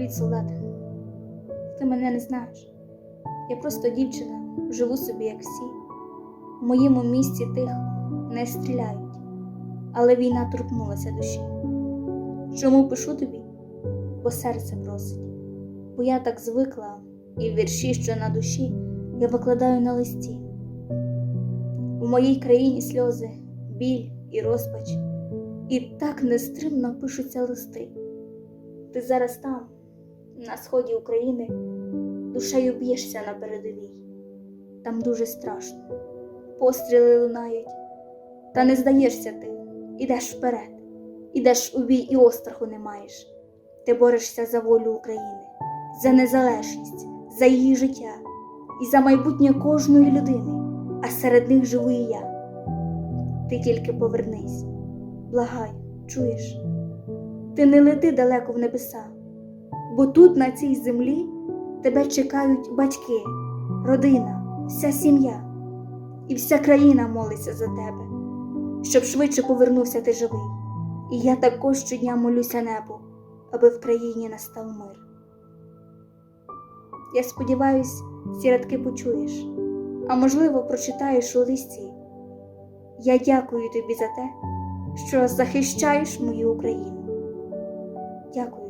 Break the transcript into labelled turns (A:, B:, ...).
A: Привіт, солдат. Ти мене не знаєш. Я просто дівчина, живу собі, як всі. В моєму місті тихо не стріляють, але війна торкнулася душі. Чому пишу тобі? Бо серце просить, бо я так звикла, і вірші, що на душі, я викладаю на листі. У моїй країні сльози, біль і розпач, і так нестримно пишуться листи. Ти зараз там, на сході України, душею б'єшся на передовій. Там дуже страшно, постріли лунають, та не здаєшся ти, ідеш вперед, ідеш у бій і остраху не маєш. Ти борешся за волю України, за незалежність, за її життя і за майбутнє кожної людини, а серед них живу і я. Ти тільки повернись, благаю, чуєш? Ти не лети далеко в небеса, бо тут, на цій землі, тебе чекають батьки, родина, вся сім'я, і вся країна молиться за тебе, щоб швидше повернувся ти живий. І я також щодня молюся небу, аби в країні настав мир. Я сподіваюсь, ці рядки почуєш, а можливо, прочитаєш у листі. Я дякую тобі за те, що захищаєш мою Україну. Дякую.